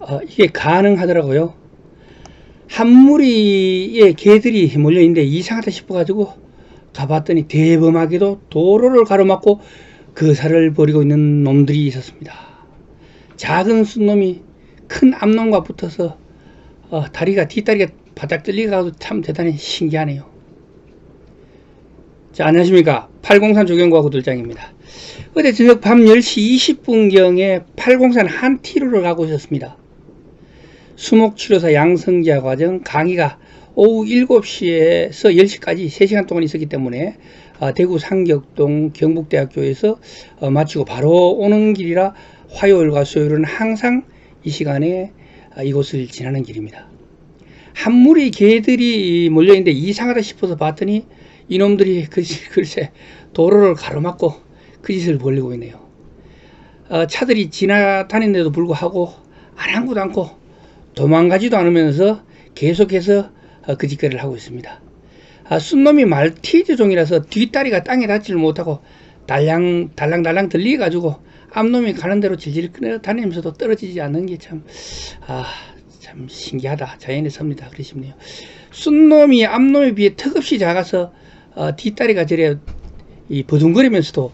어, 이게 가능하더라고요. 한 무리의 개들이 몰려 있는데 이상하다 싶어가지고 가봤더니 대범하게도 도로를 가로막고 그 살을 벌이고 있는 놈들이 있었습니다. 작은 순놈이 큰 암놈과 붙어서 어, 다리가 뒷다리가 바짝 떨리가도 참 대단히 신기하네요. 자, 안녕하십니까. 803 조경과 구들장입니다. 어제 저녁 밤 10시 20분경에 803 한티로를 가고 있었습니다. 수목치료사 양성자 과정 강의가 오후 7시에서 10시까지 3시간 동안 있었기 때문에 어, 대구 상격동 경북대학교에서 어, 마치고 바로 오는 길이라 화요일과 수요일은 항상 이 시간에 어, 이곳을 지나는 길입니다. 한 무리 개들이 몰려있는데 이상하다 싶어서 봤더니 이놈들이 글쎄 도로를 가로막고 그 짓을 벌리고 있네요. 어, 차들이 지나다니는데도 불구하고 아랑곳 않고 도망가지도 않으면서 계속해서 어, 그 짓거리를 하고 있습니다. 아, 순놈이 말티즈 종이라서 뒷다리가 땅에 닿지를 못하고 달랑 달랑달랑 들리가지고 앞놈이 가는 대로 질질 끌어다니면서도 떨어지지 않는 게 참 아, 참 신기하다. 자연의 섭니다. 그러시네요. 순놈이 앞놈에 비해 턱없이 작아서 어, 뒷다리가 저래 이 버둥거리면서도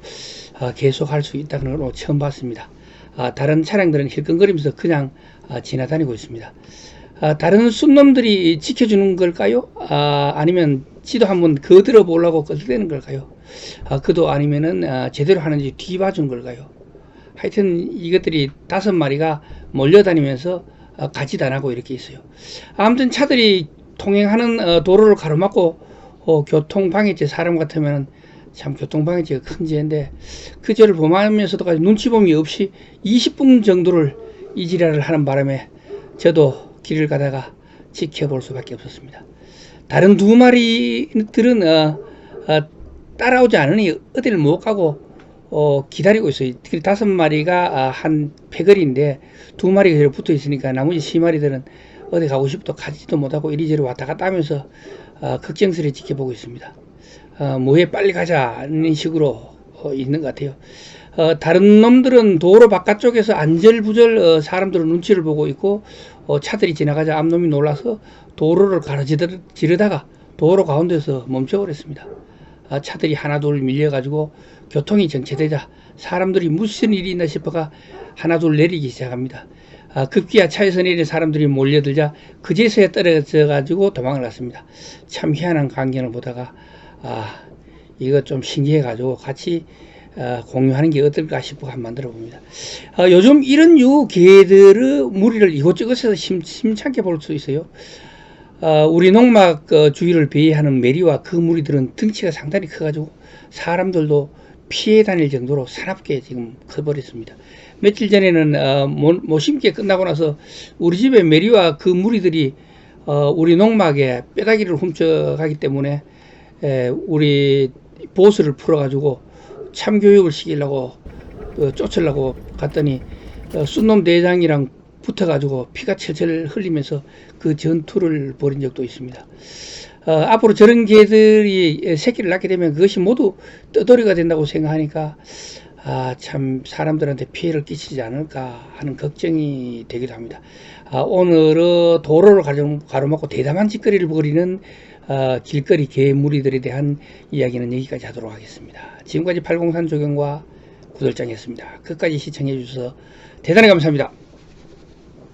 어, 계속 할 수 있다는 걸 처음 봤습니다. 아, 다른 차량들은 힐끔거리면서 그냥 아, 지나다니고 있습니다. 아, 다른 순놈들이 지켜주는 걸까요? 아, 아니면 지도 한번 거들어 보려고 거들대는 걸까요? 아, 그도 아니면은 아, 제대로 하는지 뒤봐준 걸까요? 하여튼 이것들이 다섯 마리가 몰려다니면서 어, 가지도 안 하고 이렇게 있어요. 아무튼 차들이 통행하는 어, 도로를 가로막고 어, 교통 방해죄 사람 같으면 참 교통방해죄가 큰 죄인데 그 죄를 범하면서도 눈치봄이 없이 20분 정도를 이 지랄을 하는 바람에 저도 길을 가다가 지켜볼 수밖에 없었습니다. 다른 두 마리들은 어, 어, 따라오지 않으니 어디를 못 가고 어, 기다리고 있어요. 특히 다섯 마리가 아, 한 패거리인데 두 마리가 붙어 있으니까 나머지 세 마리들은 어디 가고 싶어도 가지도 못하고 이리저리 왔다 갔다 하면서 어, 걱정스레 지켜보고 있습니다. 어, 뭐해 빨리 가자는 식으로 어, 있는 것 같아요. 어, 다른 놈들은 도로 바깥쪽에서 안절부절 어, 사람들은 눈치를 보고 있고 어, 차들이 지나가자 앞놈이 놀라서 도로를 가로지르다가 도로 가운데서 멈춰버렸습니다. 아, 차들이 하나둘 밀려가지고 교통이 정체되자 사람들이 무슨 일이 있나 싶어가 하나둘 내리기 시작합니다. 아, 급기야 차에서 내린 사람들이 몰려들자 그제서야 떨어져 가지고 도망을 났습니다. 참 희한한 광경을 보다가 아 이거 좀 신기해 가지고 같이 어, 공유하는 게 어떨까 싶어 한 만들어 봅니다. 어, 요즘 이런 유 개들의 무리를 이곳저곳에서 심, 심찮게 볼 수 있어요. 어, 우리 농막 어, 주위를 배회하는 메리와 그 무리들은 등치가 상당히 커가지고 사람들도 피해 다닐 정도로 사납게 지금 커버렸습니다. 며칠 전에는 어, 모, 모심기 끝나고 나서 우리 집에 메리와 그 무리들이 어, 우리 농막에 뼈다귀를 훔쳐가기 때문에 에, 우리 보스를 풀어가지고 참교육을 시키려고 어, 쫓으려고 갔더니 어, 순놈 대장이랑 붙어가지고 피가 철철 흘리면서 그 전투를 벌인 적도 있습니다. 어, 앞으로 저런 개들이 새끼를 낳게 되면 그것이 모두 떠돌이가 된다고 생각하니까 아, 참 사람들한테 피해를 끼치지 않을까 하는 걱정이 되기도 합니다. 아, 오늘은 도로를 가로, 가로막고 대담한 짓거리를 벌이는 어, 길거리 개 무리들에 대한 이야기는 여기까지 하도록 하겠습니다. 지금까지 803 조경과 구들장이었습니다. 끝까지 시청해 주셔서 대단히 감사합니다.